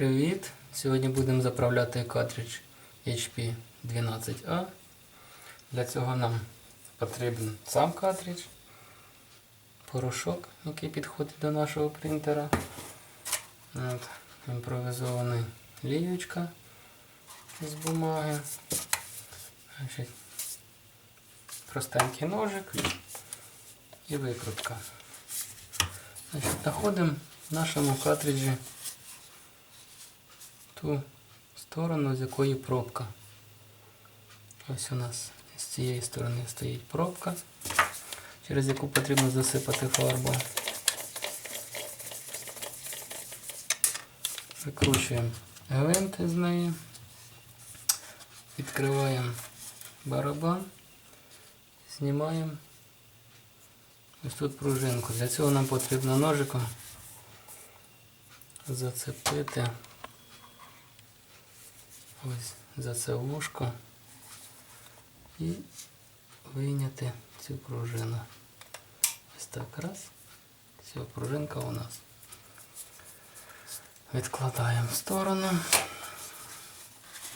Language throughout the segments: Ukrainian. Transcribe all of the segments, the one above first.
Привіт! Сьогодні будемо заправляти картридж HP 12A. Для цього нам потрібен сам картридж, порошок, який підходить до нашого принтера. От, імпровізований ліючка з бумаги. Простенький ножик і викрутка. Знаходимо в нашому картриджі ту сторону, з якої пробка. Ось у нас з цієї сторони стоїть пробка, через яку потрібно засипати фарбу. Викручуємо гвинт з неї, відкриваємо барабан, знімаємо ось тут пружинку. Для цього нам потрібно ножиком зацепити ось за це вушко і вийняти цю пружину. Ось так раз. Все, пружинка у нас. Відкладаємо в сторону.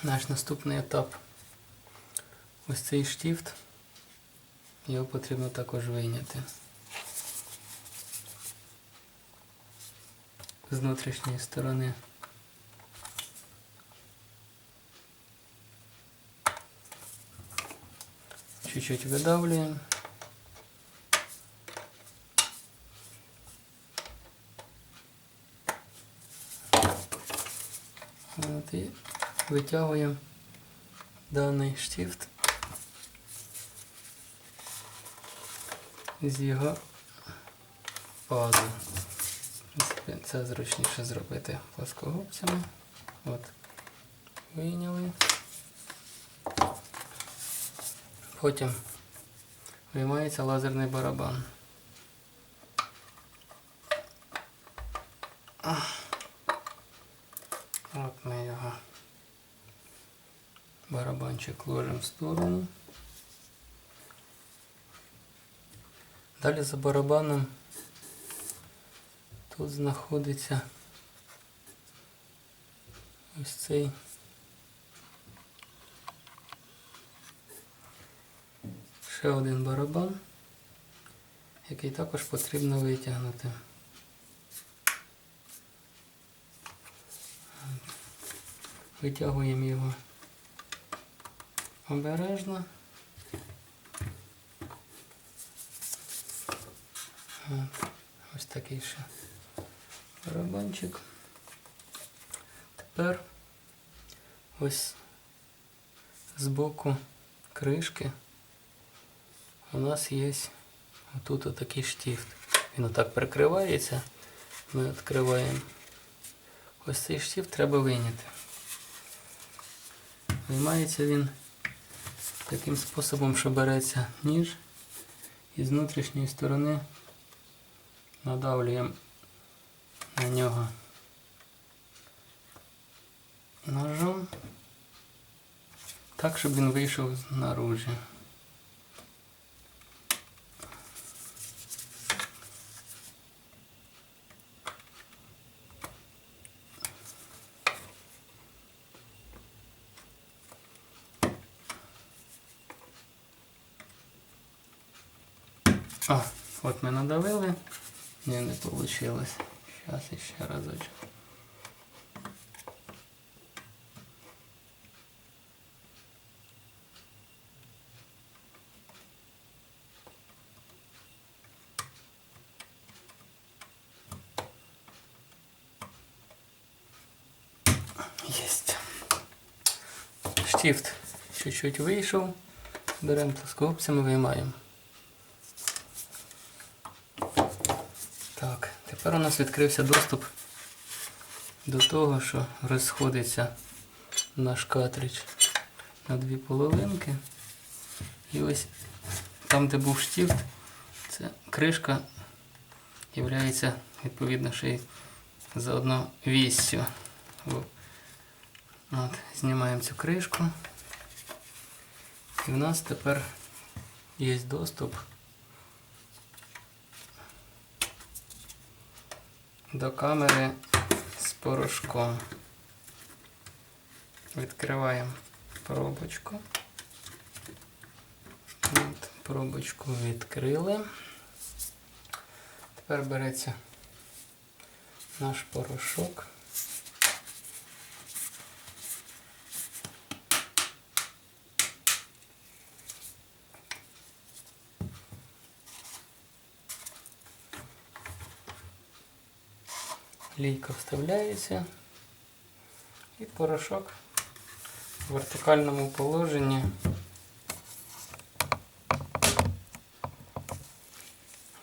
Наш наступний етап. Ось цей штифт. Його потрібно також вийняти. З внутрішньої сторони. Чуть-чуть выдавливаем. От, і витягуємо даний штифт з його пази. В Це зручніше зробити плоскогубцями. От. Вийняли. Потім виймається лазерний барабан. От ми його барабанчик ложимо в сторону. Далі за барабаном тут знаходиться ось цей ще один барабан, який також потрібно витягнути. Витягуємо його обережно. Ось такий ще барабанчик. Тепер ось збоку кришки у нас є тут отакий штифт. Він отак прикривається. Ми відкриваємо. Ось цей штифт треба вийняти. Виймається він таким способом, що береться ніж і з внутрішньої сторони надавлюємо на нього ножом так, щоб він вийшов знаружі. О, от ми надавили. Ні, не вийшло. Зараз ще разочок. Єсть. Штифт чуть-чуть вийшов. Беремо плоскогубцями, виймаємо. Так, тепер у нас відкрився доступ до того, що розходиться наш картридж на дві половинки. І ось там, де був штифт, це кришка є відповідно ще й заодно вісю. От, знімаємо цю кришку. І в нас тепер є доступ до камери з порошком. Відкриваємо пробочку. От, Пробочку відкрили. Тепер береться наш порошок. Лійка вставляється і порошок в вертикальному положенні.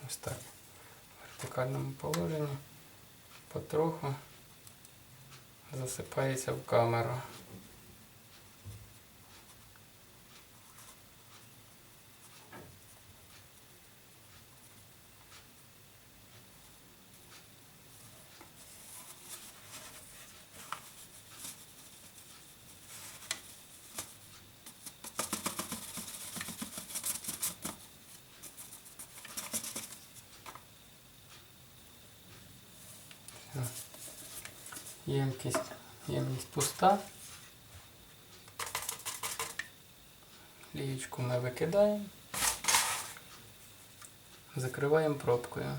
Ось так. В вертикальному положенні потроху засипається в камеру. Ємкість, ємність пуста. Лієчку ми викидаємо. Закриваємо пробкою.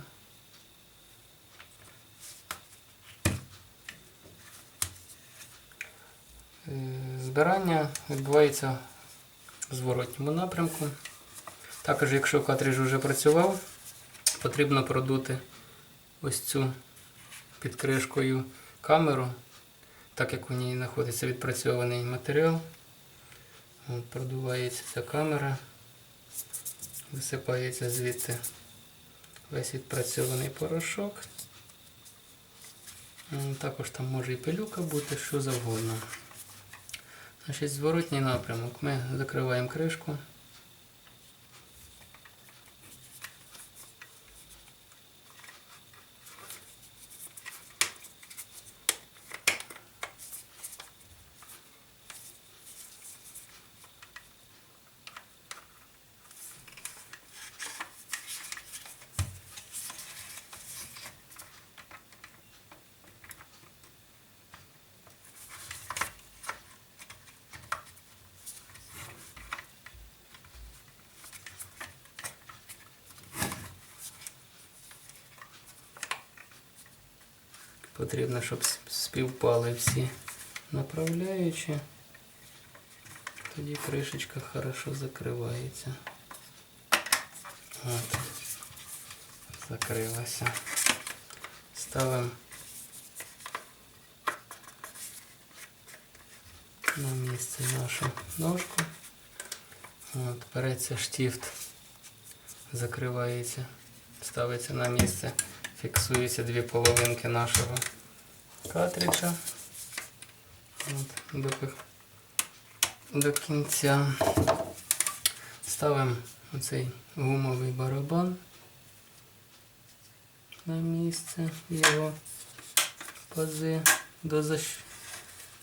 Е, Збирання відбувається в зворотньому напрямку. Також, якщо картридж вже працював, потрібно продути ось цю під кришкою камеру, так як у ній знаходиться відпрацьований матеріал. От, продувається ця камера, висипається звідти весь відпрацьований порошок. Також там може і пилюка бути, що завгодно. Значить, зворотній напрямок. Ми закриваємо кришку. Потрібно, щоб співпали всі направляючі. Тоді кришечка хорошо закривається. От. Закрилася. Ставимо на місце нашу ножку. От, береться штифт, закривається, ставиться на місце, фіксуються дві половинки нашого картриджа. От, до, до кінця. Ставимо оцей гумовий барабан на місце його пази до защ...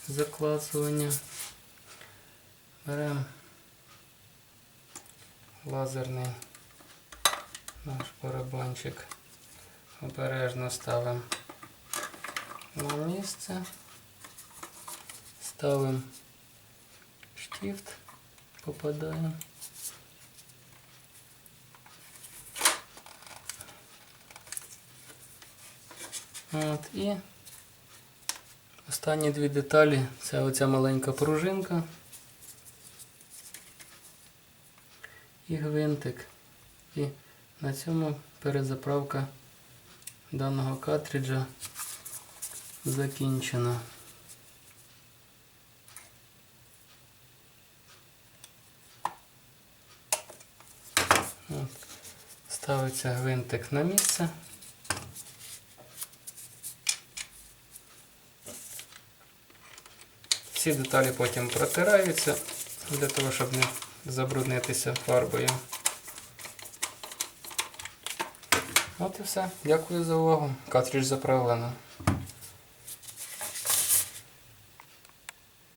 заклацування. Беремо лазерний наш барабанчик. Обережно ставимо на місце. Ставимо штифт, попадаємо. От, і останні дві деталі це оця маленька пружинка і гвинтик. І на цьому перезаправка даного картриджа закінчена. Ставиться гвинтик на місце. Всі деталі потім протираються для того, щоб не забруднитися фарбою. От і все. Дякую за увагу. Картридж заправлено.